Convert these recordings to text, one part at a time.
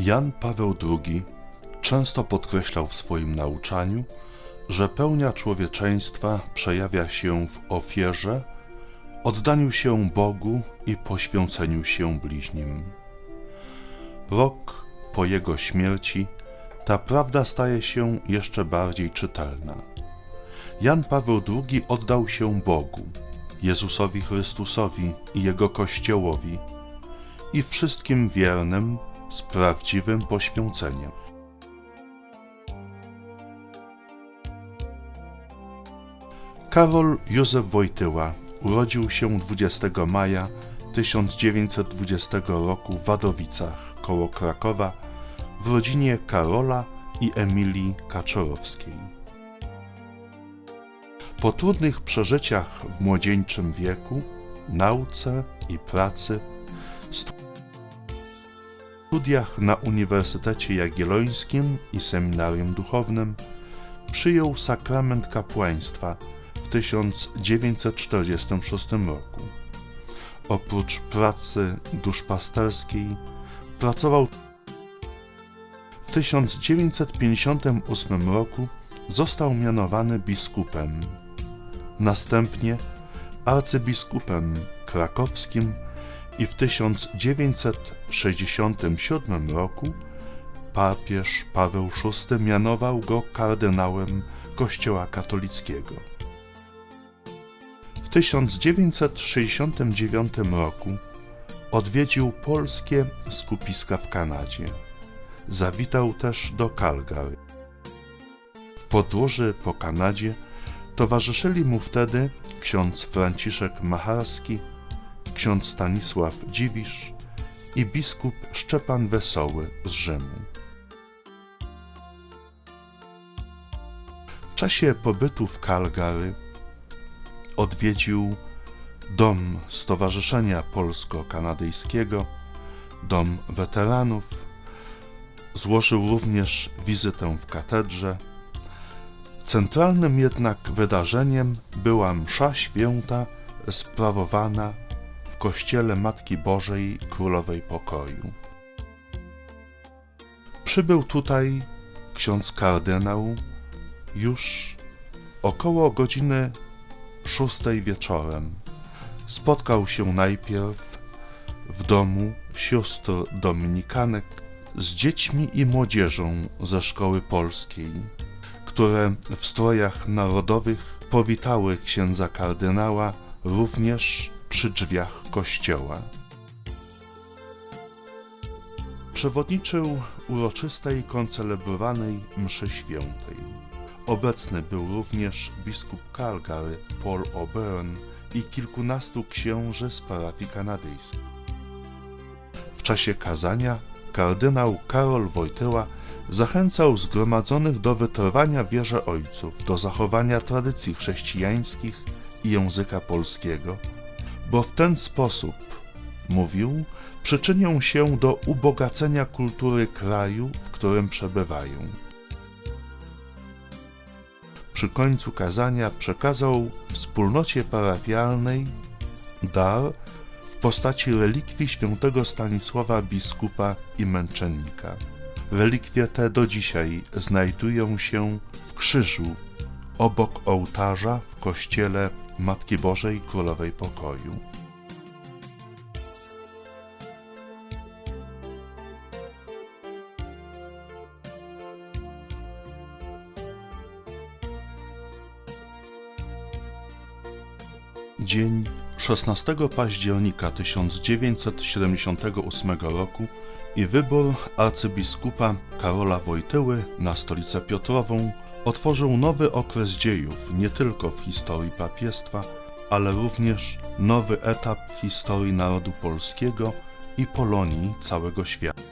Jan Paweł II często podkreślał w swoim nauczaniu, że pełnia człowieczeństwa przejawia się w ofierze, oddaniu się Bogu i poświęceniu się bliźnim. Rok po jego śmierci ta prawda staje się jeszcze bardziej czytelna. Jan Paweł II oddał się Bogu, Jezusowi Chrystusowi i Jego Kościołowi i wszystkim wiernym z prawdziwym poświęceniem. Karol Józef Wojtyła urodził się 20 maja 1920 roku w Wadowicach koło Krakowa w rodzinie Karola i Emilii Kaczorowskiej. Po trudnych przeżyciach w młodzieńczym wieku, nauce i pracy, studiach na Uniwersytecie Jagiellońskim i Seminarium Duchownym przyjął sakrament kapłaństwa w 1946 roku. Oprócz pracy duszpasterskiej pracował w 1958 roku został mianowany biskupem. Następnie arcybiskupem krakowskim i w 1967 roku papież Paweł VI mianował go kardynałem Kościoła katolickiego. W 1969 roku odwiedził polskie skupiska w Kanadzie. Zawitał też do Calgary. W podróży po Kanadzie towarzyszyli mu wtedy ksiądz Franciszek Macharski, ksiądz Stanisław Dziwisz i biskup Szczepan Wesoły z Rzymu. W czasie pobytu w Calgary odwiedził dom Stowarzyszenia Polsko-Kanadyjskiego, dom weteranów, złożył również wizytę w katedrze. Centralnym jednak wydarzeniem była msza święta sprawowana kościele Matki Bożej Królowej Pokoju. Przybył tutaj ksiądz kardynał już około godziny szóstej wieczorem. Spotkał się najpierw w domu sióstr dominikanek z dziećmi i młodzieżą ze szkoły polskiej, które w strojach narodowych powitały księdza kardynała również przy drzwiach kościoła. Przewodniczył uroczystej koncelebrowanej mszy świętej. Obecny był również biskup Calgary Paul O'Byrne i kilkunastu księży z parafii kanadyjskiej. W czasie kazania kardynał Karol Wojtyła zachęcał zgromadzonych do wytrwania wierze ojców, do zachowania tradycji chrześcijańskich i języka polskiego, bo w ten sposób, mówił, przyczynią się do ubogacenia kultury kraju, w którym przebywają. Przy końcu kazania przekazał wspólnocie parafialnej dar w postaci relikwii świętego Stanisława biskupa i męczennika. Relikwie te do dzisiaj znajdują się w krzyżu obok ołtarza w kościele Matki Bożej Królowej Pokoju. Dzień 16 października 1978 roku i wybór arcybiskupa Karola Wojtyły na stolicę Piotrową otworzył nowy okres dziejów nie tylko w historii papiestwa, ale również nowy etap historii narodu polskiego i Polonii całego świata.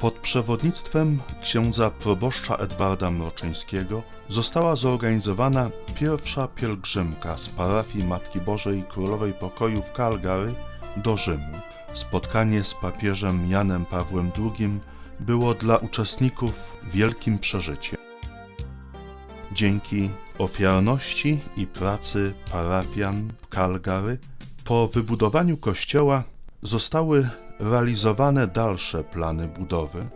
Pod przewodnictwem księdza proboszcza Edwarda Mroczyńskiego została zorganizowana pierwsza pielgrzymka z parafii Matki Bożej Królowej Pokoju w Calgary do Rzymu. Spotkanie z papieżem Janem Pawłem II było dla uczestników wielkim przeżyciem. Dzięki ofiarności i pracy parafian Calgary po wybudowaniu kościoła zostały realizowane dalsze plany budowy,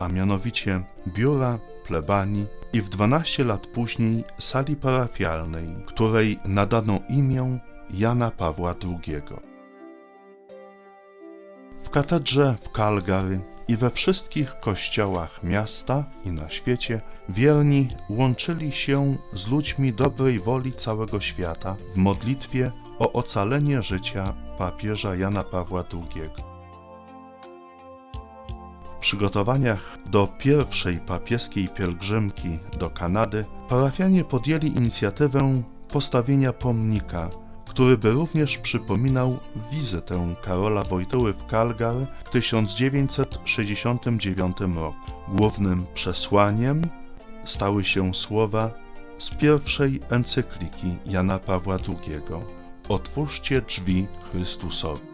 a mianowicie biura, plebanii i w 12 lat później sali parafialnej, której nadano imię Jana Pawła II. W katedrze w Calgary i we wszystkich kościołach miasta i na świecie wierni łączyli się z ludźmi dobrej woli całego świata w modlitwie o ocalenie życia papieża Jana Pawła II. W przygotowaniach do pierwszej papieskiej pielgrzymki do Kanady parafianie podjęli inicjatywę postawienia pomnika, który by również przypominał wizytę Karola Wojtyły w Calgary w 1969 roku. Głównym przesłaniem stały się słowa z pierwszej encykliki Jana Pawła II Otwórzcie drzwi Chrystusowi.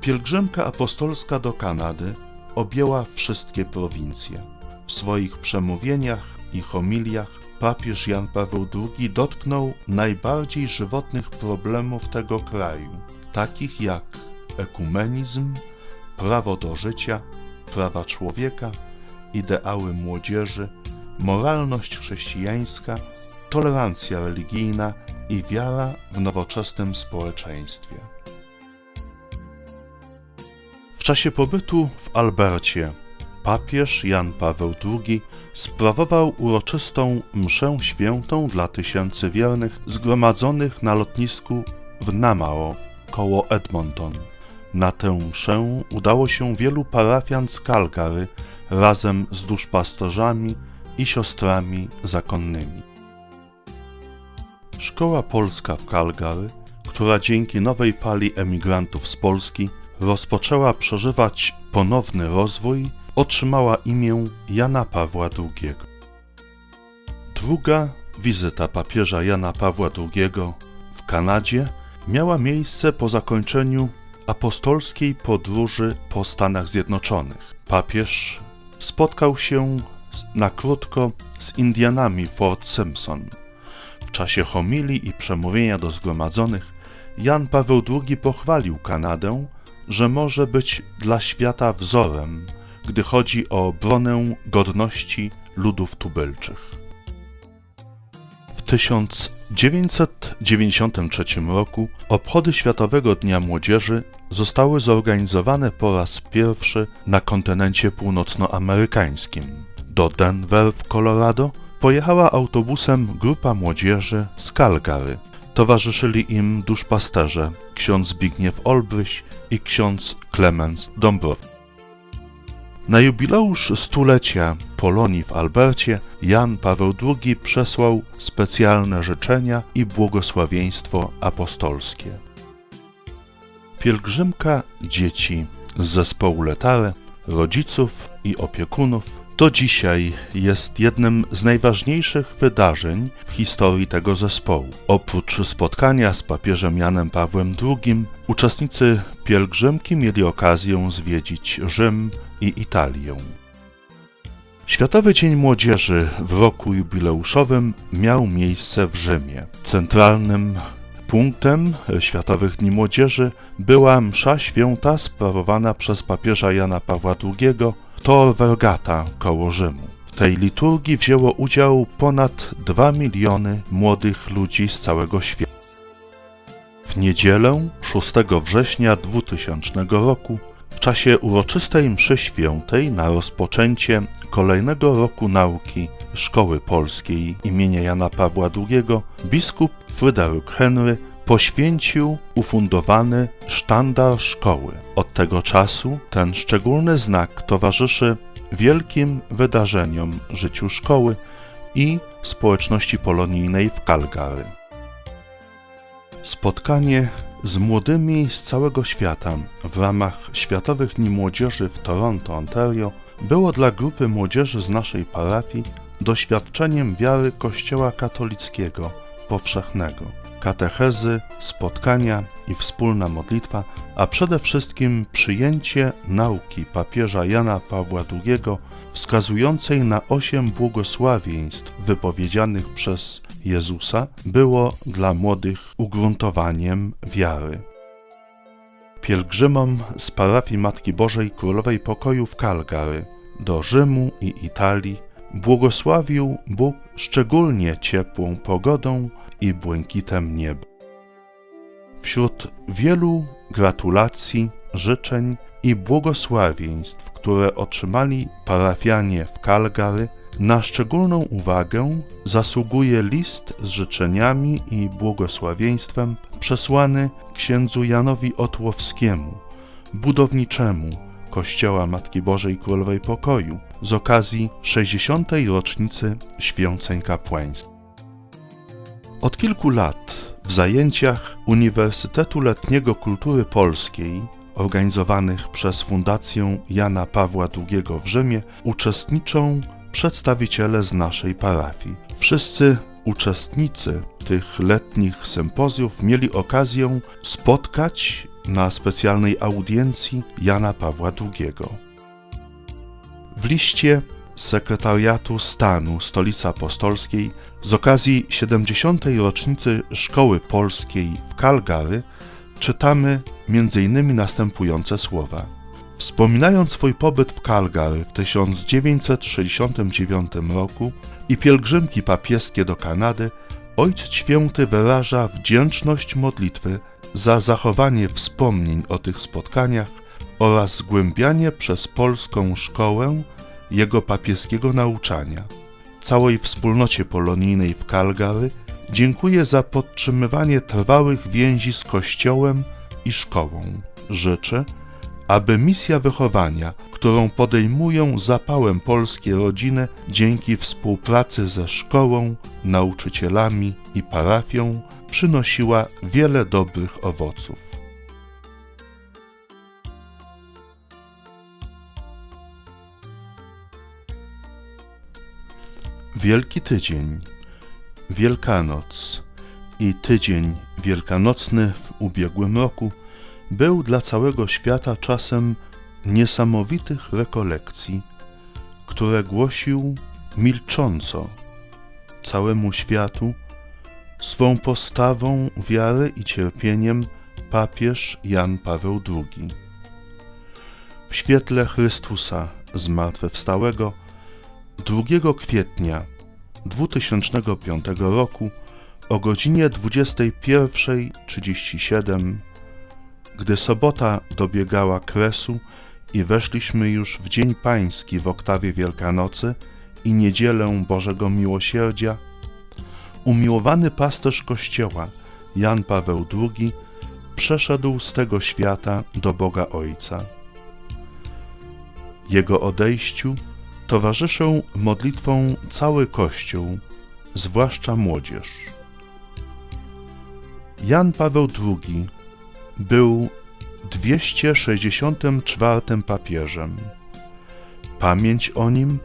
Pielgrzymka apostolska do Kanady objęła wszystkie prowincje. W swoich przemówieniach i homiliach papież Jan Paweł II dotknął najbardziej żywotnych problemów tego kraju, takich jak ekumenizm, prawo do życia, prawa człowieka, ideały młodzieży, moralność chrześcijańska, tolerancja religijna i wiara w nowoczesnym społeczeństwie. W czasie pobytu w Albercie papież Jan Paweł II sprawował uroczystą mszę świętą dla tysięcy wiernych zgromadzonych na lotnisku w Namao koło Edmonton. Na tę mszę udało się wielu parafian z Calgary razem z duszpasterzami i siostrami zakonnymi. Szkoła Polska w Calgary, która dzięki nowej fali emigrantów z Polski rozpoczęła przeżywać ponowny rozwój, otrzymała imię Jana Pawła II. Druga wizyta papieża Jana Pawła II w Kanadzie miała miejsce po zakończeniu apostolskiej podróży po Stanach Zjednoczonych. Papież spotkał się na krótko z Indianami Fort Simpson. W czasie homilii i przemówienia do zgromadzonych Jan Paweł II pochwalił Kanadę, że może być dla świata wzorem, gdy chodzi o obronę godności ludów tubylczych. W 1993 roku obchody Światowego Dnia Młodzieży zostały zorganizowane po raz pierwszy na kontynencie północnoamerykańskim. Do Denver w Colorado pojechała autobusem grupa młodzieży z Calgary. Towarzyszyli im duszpasterze ksiądz Zbigniew Olbryś i ksiądz Klemens Dąbrow. Na jubileusz stulecia Polonii w Albercie Jan Paweł II przesłał specjalne życzenia i błogosławieństwo apostolskie. Pielgrzymka dzieci z zespołu Letare, rodziców i opiekunów do dzisiaj jest jednym z najważniejszych wydarzeń w historii tego zespołu. Oprócz spotkania z papieżem Janem Pawłem II, uczestnicy pielgrzymki mieli okazję zwiedzić Rzym i Italię. Światowy Dzień Młodzieży w roku jubileuszowym miał miejsce w Rzymie. Centralnym punktem Światowych Dni Młodzieży była msza święta sprawowana przez papieża Jana Pawła II Tor Vergata koło Rzymu. W tej liturgii wzięło udział ponad 2 miliony młodych ludzi z całego świata. W niedzielę 6 września 2000 roku w czasie uroczystej mszy świętej na rozpoczęcie kolejnego roku nauki Szkoły Polskiej imienia Jana Pawła II biskup Fryderyk Henry poświęcił ufundowany sztandar szkoły. Od tego czasu ten szczególny znak towarzyszy wielkim wydarzeniom życiu szkoły i społeczności polonijnej w Calgary. Spotkanie z młodymi z całego świata. W ramach Światowych Dni Młodzieży w Toronto, Ontario było dla grupy młodzieży z naszej parafii doświadczeniem wiary Kościoła katolickiego powszechnego. Katechezy, spotkania i wspólna modlitwa, a przede wszystkim przyjęcie nauki papieża Jana Pawła II wskazującej na osiem błogosławieństw wypowiedzianych przez Jezusa, było dla młodych ugruntowaniem wiary. pielgrzymom z parafii Matki Bożej Królowej Pokoju w Calgary do Rzymu i Italii błogosławił Bóg szczególnie ciepłą pogodą i błękitem nieba. Wśród wielu gratulacji, życzeń i błogosławieństw, które otrzymali parafianie w Calgary, na szczególną uwagę zasługuje list z życzeniami i błogosławieństwem przesłany księdzu Janowi Otłowskiemu, budowniczemu Kościoła Matki Bożej Królowej Pokoju z okazji 60. rocznicy święceń kapłańskich. Od kilku lat w zajęciach Uniwersytetu Letniego Kultury Polskiej organizowanych przez Fundację Jana Pawła II w Rzymie uczestniczą przedstawiciele z naszej parafii. Wszyscy uczestnicy tych letnich sympozjów mieli okazję spotkać na specjalnej audiencji Jana Pawła II. W liście Sekretariatu Stanu Stolicy Apostolskiej z okazji 70. rocznicy Szkoły Polskiej w Calgary czytamy m.in. następujące słowa. Wspominając swój pobyt w Calgary w 1969 roku i pielgrzymki papieskie do Kanady, Ojciec Święty wyraża wdzięczność modlitwy za zachowanie wspomnień o tych spotkaniach oraz zgłębianie przez polską szkołę jego papieskiego nauczania. Całej wspólnocie polonijnej w Calgary dziękuję za podtrzymywanie trwałych więzi z Kościołem i szkołą. Życzę, aby misja wychowania, którą podejmują zapałem polskie rodziny dzięki współpracy ze szkołą, nauczycielami i parafią, przynosiła wiele dobrych owoców. Wielki Tydzień, Wielkanoc i Tydzień Wielkanocny w ubiegłym roku był dla całego świata czasem niesamowitych rekolekcji, które głosił milcząco całemu światu swą postawą wiary i cierpieniem papież Jan Paweł II. W świetle Chrystusa zmartwychwstałego 2 kwietnia 2005 roku o godzinie 21.37, gdy sobota dobiegała kresu i weszliśmy już w Dzień Pański w oktawie Wielkanocy i Niedzielę Bożego Miłosierdzia, umiłowany pasterz Kościoła Jan Paweł II przeszedł z tego świata do Boga Ojca. Jego odejściu towarzyszą modlitwą cały Kościół, zwłaszcza młodzież. Jan Paweł II był 264 papieżem. Pamięć o nim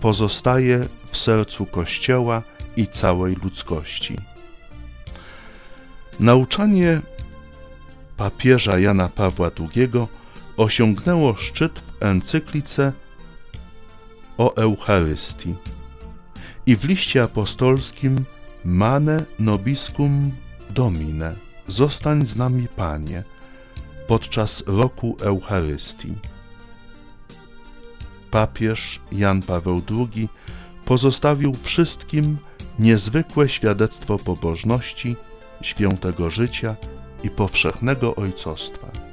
pozostaje w sercu Kościoła i całej ludzkości. Nauczanie papieża Jana Pawła II osiągnęło szczyt w encyklice o Eucharystii i w liście apostolskim Mane nobiscum Domine Zostań z nami, Panie, podczas roku Eucharystii. Papież Jan Paweł II pozostawił wszystkim niezwykłe świadectwo pobożności, świętego życia i powszechnego ojcostwa.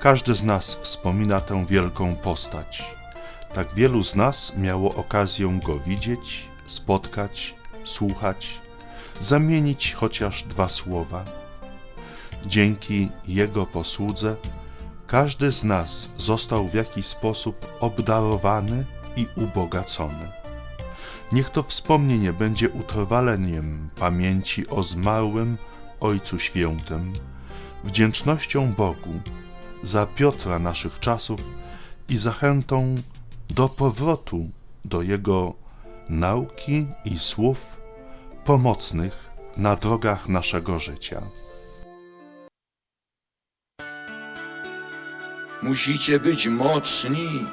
Każdy z nas wspomina tę wielką postać. Tak wielu z nas miało okazję go widzieć, spotkać, słuchać, zamienić chociaż dwa słowa. Dzięki jego posłudze każdy z nas został w jakiś sposób obdarowany i ubogacony. Niech to wspomnienie będzie utrwaleniem pamięci o zmarłym Ojcu Świętym, wdzięcznością Bogu za Piotra naszych czasów i zachętą do powrotu do jego nauki i słów pomocnych na drogach naszego życia. Musicie być mocni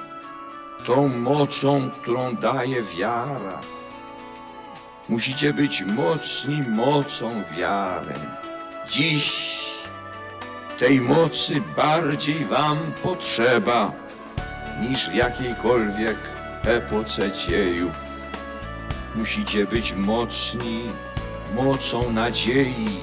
tą mocą, którą daje wiara. Musicie być mocni mocą wiary. Dziś tej mocy bardziej wam potrzeba niż w jakiejkolwiek epoce dziejów. Musicie być mocni mocą nadziei,